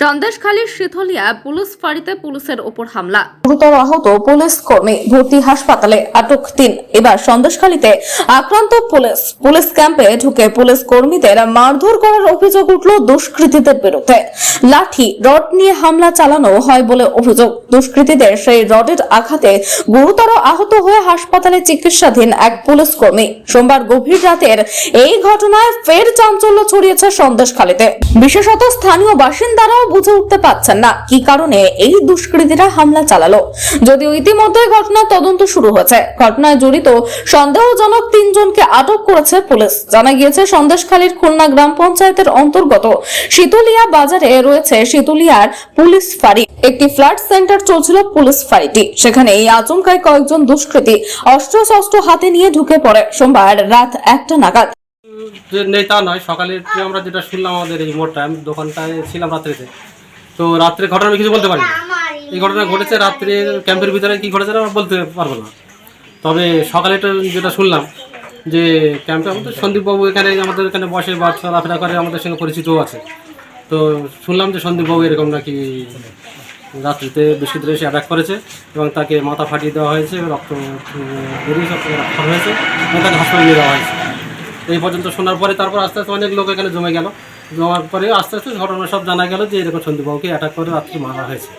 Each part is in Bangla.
সন্দেশখালীর শীতলিয়া পুলিশ ফাঁড়িতে পুলিশের ওপর হামলা। গুরুতর আহত পুলিশ কর্মী ভর্তি হাসপাতালে আটক তিন। এবার সন্দেশখালীতে আক্রান্ত পুলিশ। পুলিশ ক্যাম্পে ঢুকে পুলিশ কর্মীদের মারধর করার অভিযোগ উঠল দুষ্কৃতীদের বিরুদ্ধে। লাঠি, রড নিয়ে হামলা চালানো হয় বলে অভিযোগ। দুষ্কৃতীদের সেই রডের আঘাতে গুরুতর আহত হয়ে হাসপাতালে চিকিৎসাধীন এক পুলিশ কর্মী। সোমবার গভীর রাতের এই ঘটনায় ফের চাঞ্চল্য ছড়িয়েছে সন্দেশখালীতে। বিশেষত স্থানীয় বাসিন্দারাও বুঝে উঠতে পারছেন না কি কারণে এই দুষ্কৃতীরা হামলা চালালো। যদিও ইতিমধ্যে ঘটনার তদন্ত শুরু হয়েছে। ঘটনায় জড়িত সন্দেহজনক তিনজনকে আটক করেছে পুলিশ। জানা গিয়েছে, সন্দেশখালীর খুলনা গ্রাম পঞ্চায়েতের অন্তর্গত শীতলিয়া বাজারে রয়েছে শীতলিয়ার পুলিশ ফাঁড়ি। একটি ফ্ল্যাট সেন্টার চলছিল পুলিশ ফাঁড়িটি। সেখানে এই আচমকায় কয়েকজন দুষ্কৃতী অস্ত্র শস্ত্র হাতে নিয়ে ঢুকে পড়ে। সোমবার রাত একটা নাগাদ নেই তা নয়, সকালে আমরা যেটা শুনলাম আমাদের এই মোড়টা, আমি দোকানটায় ছিলাম রাত্রিতে। তো রাত্রে ঘটনা আমি কিছু বলতে পারি এই ঘটনা ঘটেছে রাত্রে ক্যাম্পের ভিতরে কি ঘটেছে আমরা বলতে পারব না। তবে সকালে যেটা শুনলাম যে ক্যাম্পে আমাদের সন্দীপবাবু এখানে, আমাদের এখানে বসে বা চলাফেরা করে, আমাদের সঙ্গে পরিচিতও আছে। তো শুনলাম যে সন্দীপবাবু এরকম নাকি রাত্রিতে দুষ্কৃতীরা এসে অ্যাটাক করেছে এবং তাকে মাথা ফাটিয়ে দেওয়া হয়েছে, রক্ত বেরিয়ে সব রক্ত হয়েছে এবং তাকে হাসপাতালে নিয়ে দেওয়া হয়েছে। এই পর্যন্ত শোনার পরে তারপর আস্তে আস্তে অনেক লোক এখানে জমে গেল। জমার পরে আস্তে আস্তে ঘটনা সব জানা গেল যে এরকম সন্দীপবাবুকে অ্যাটাক করে রাত্রি মারা হয়েছে।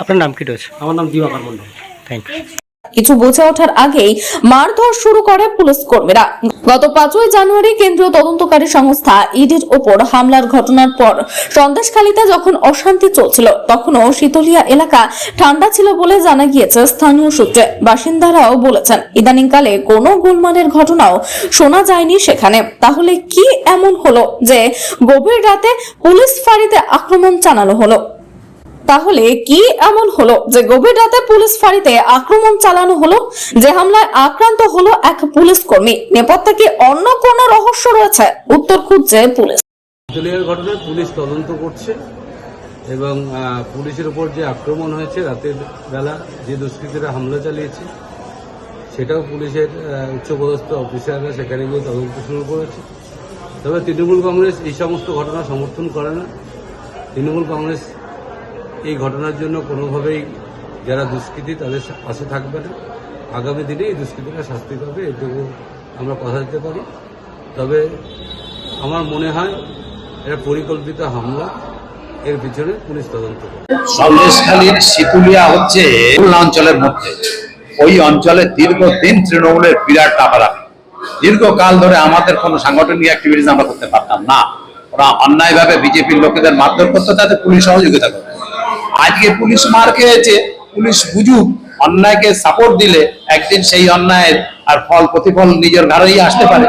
আপনার নাম কি রয়েছে? আমার নাম দিবাকর মণ্ডল। থ্যাংক ইউ কিছু বুঝে ওঠার আগেই মারধর শুরু করে পুলিশ কর্মীরা। গত পাঁচই জানুয়ারি কেন্দ্রীয় তদন্তকারী সংস্থা ইডির ওপর হামলার ঘটনার পর সন্দেশখালীতে যখন অশান্তি চলছিল, তখনও শীতলিয়া এলাকা ঠান্ডা ছিল বলে জানা গিয়েছে স্থানীয় সূত্রে। বাসিন্দারাও বলেছেন, ইদানিংকালে কোনো গোলমালের ঘটনাও শোনা যায়নি সেখানে। তাহলে কি এমন হলো যে গভীর রাতে পুলিশ ফাঁড়িতে আক্রমণ চালানো হলো? তাহলে কি এমন হলো যে গভীর রাতে পুলিশ ফাঁড়িতে আক্রমণ চালানো হলো, যে হামলায় আক্রান্ত হলো এক পুলিশ কর্মী? নেপথ্যে কি অন্য কোনো রহস্য রয়েছে? উত্তর খুঁজছে পুলিশ। ঘটনায় পুলিশ তদন্ত করছে এবং পুলিশের উপর যে আক্রমণ হয়েছে রাতের বেলা, যে দুষ্কৃতীরা হামলা চালিয়েছে, সেটাও পুলিশের উচ্চপদস্থ অফিসাররা সেখানে গিয়ে তদন্ত শুরু করেছে। তবে তৃণমূল কংগ্রেস এই সমস্ত ঘটনা সমর্থন করে না। তৃণমূল কংগ্রেস এই ঘটনার জন্য কোনোভাবেই যারা দুষ্কৃতী তাদের পাশে থাকবে না। আগামী দিনে এই দুষ্কৃতীরা শাস্তি পাবে এটুকু আমরা কথা দিতে পারি। তবে আমার মনে হয় এটা পরিকল্পিত হামলা, এর পিছনে পুলিশ তদন্ত সন্দেশখালীর শীতুলিয়া হচ্ছে অঞ্চলের মধ্যে। ওই অঞ্চলে দীর্ঘদিন তৃণমূলের বিরাট টাকারামি দীর্ঘকাল ধরে আমাদের কোনো সাংগঠনিক অ্যাক্টিভিটিস আমরা করতে পারতাম না। ওরা অন্যায়ভাবে বিজেপির লোকেদের মারধর করতো, তাতে পুলিশ সহযোগিতা করতো। আজকে পুলিশ মার খেয়েছে, পুলিশ বুঝুক, অন্যায়কে সাপোর্ট দিলে একদিন সেই অন্যায়ের আর ফল প্রতিফল নিজের ঘরেই আসতে পারে।